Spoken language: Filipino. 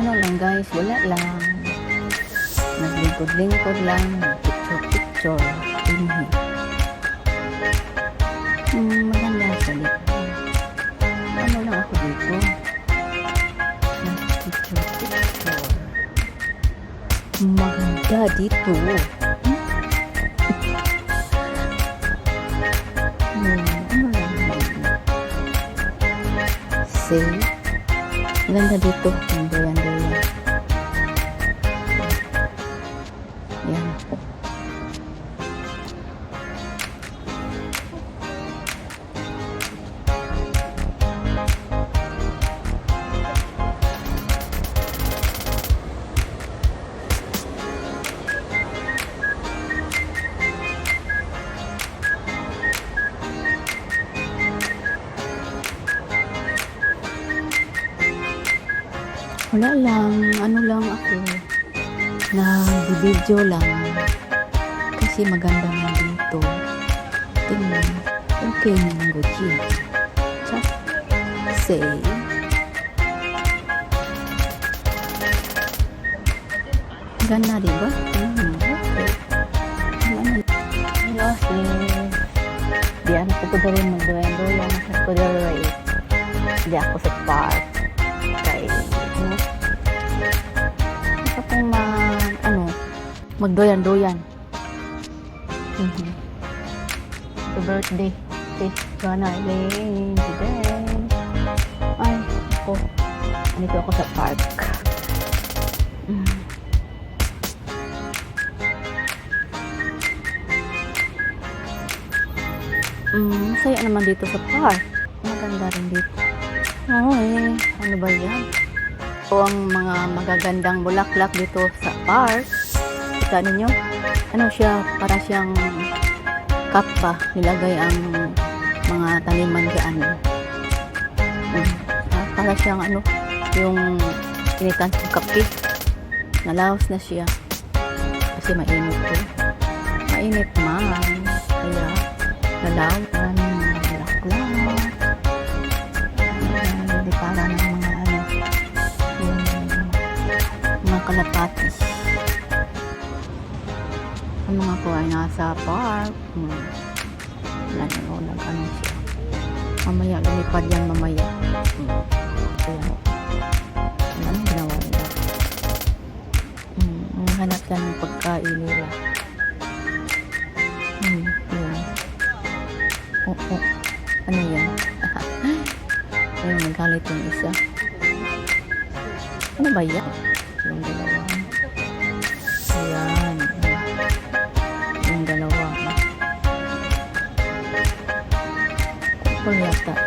guys, wala lang. Naglingkod-lingkod lang, picture-picture. Inhi. Hmm, maganda sa. Ano lang ako dito? Nag-picture-picture. Maganda dito. Hmm, ano lang dito? Say, Ganda dito. Wala lang. Ano lang ako. Nag-video lang. Kasi maganda nga dito. Tingnan. Okay naman Gucci. Check. Say. Ganda, di ba? Hmm, okay. Ano? Sis. Di ano ko po rin mag-doyan-doyan. Nasa ko rin. Di ako sa park. Magdoyan-doyan. Mhm. Happy birthday. Sis Jana Elaine today. Ay, ako. Andito ako sa park. Mm. Mm, saya naman dito sa park. Maganda rin dito. Oo eh, ano ba yan? Ito ang mga magagandang bulaklak dito sa park. Kita ninyo? Ano siya? Para siyang cup ba? Nilagay ang mga taniman dyan. Mm. Ah, Para siyang ano, yung initan ng kape. Nalaos na siya. Kasi mainit to. Mainit man. Kaya, nalaos Ang mga ko ay nasa park. Hmm. Wala na nag ano siya. Mamaya, lumipad yan mamaya. Hmm. Kaya, ano ginawa nila? Hmm. Hanap yan ng pagkain nila. Hmm. Yun. Oo. Ano yan? Ayun, nagalit yung isa. Ano ba yan? Yung dalawa. Ayan. gặp nha